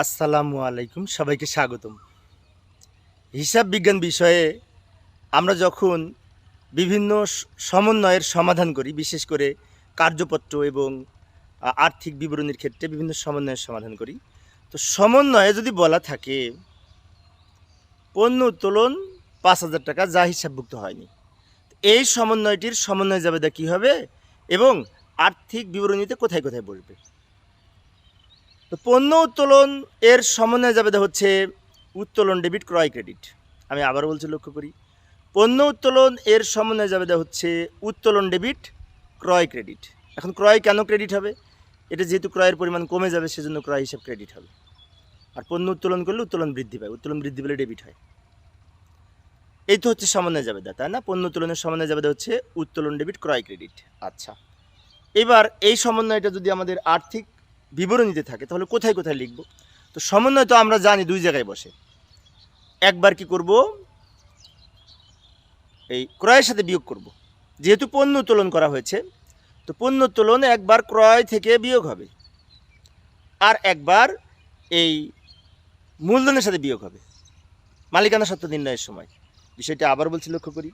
আসসালামু আলাইকুম, সবাইকে স্বাগতম। হিসাব বিজ্ঞান বিষয়ে আমরা যখন বিভিন্ন সমন্বয়ের সমাধান করি, বিশেষ করে কার্যপত্র এবং আর্থিক বিবরণীর ক্ষেত্রে বিভিন্ন সমন্বয়ের সমাধান করি, তো সমন্বয়ে যদি বলা থাকে, পণ্য উত্তোলন পাঁচ হাজার টাকা, যা হিসাবভুক্ত হয়নি। এই সমন্বয়টির সমন্বয় জাবেদা কী হবে এবং আর্থিক বিবরণীতে কোথায় কোথায় বসবে? তো পণ্য উত্তোলন এর সমন্বয় জাবেদা হচ্ছে উত্তোলন ডেবিট ক্রয় ক্রেডিট। আমি আবার বলছি, লক্ষ্য করি। পণ্য উত্তোলন এর সমন্বয় যাবে হচ্ছে উত্তোলন ডেবিট, ক্রয় ক্রেডিট। এখন ক্রয় কেন ক্রেডিট হবে? এটা যেহেতু ক্রয়ের পরিমাণ কমে যাবে, সেজন্য ক্রয় হিসাব ক্রেডিট হবে। আর পণ্য উত্তোলন করলে উত্তোলন বৃদ্ধি পায়, উত্তোলন বৃদ্ধি পেলে ডেবিট হয়। এই তো হচ্ছে সমন্বয় জাবেদা তাই না? পণ্য উত্তোলনের সমন্বয় জাবেদা হচ্ছে উত্তোলন ডেবিট, ক্রয় ক্রেডিট। আচ্ছা। এবার এই সমন্বয়টা যদি আমাদের আর্থিক বিবরণীতে থাকে, তাহলে কোথায় কোথায় লিখব? তো সমন্বয় তো আমরা জানি দুই জায়গায় বসে। একবার কি করব? এই ক্রয়ের সাথে বিয়োগ করব। যেহেতু পণ্য উত্তোলন করা হয়েছে, তো পণ্য উত্তোলন একবার ক্রয় থেকে বিয়োগ হবে। আর একবার এই মূলধনের সাথে বিয়োগ হবে। মালিকানা সত্ত্ব নির্ণয়ের সময়। বিষয়টা আবার বলছি লক্ষ্য করি।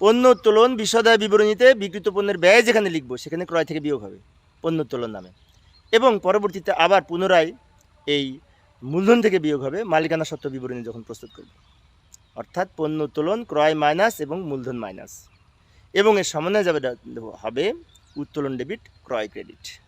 পণ্য উত্তোলন বিশদায় বিবরণীতে বিকৃত পণ্যের ব্যয় যেখানে লিখব, সেখানে ক্রয় থেকে বিয়োগ হবে, পণ্য উত্তোলন নামে। এবং পরবর্তীতে আবার পুনরায় এই মূলধন থেকে বিয়োগ হবে, মালিকানা সত্ত্ব বিবরণী যখন প্রস্তুত করব। অর্থাৎ পণ্য উত্তোলন, ক্রয় মাইনাস এবং মূলধন মাইনাস। এবং এর সমন্বয় যাবে হবে উত্তোলন ডেবিট, ক্রয় ক্রেডিট।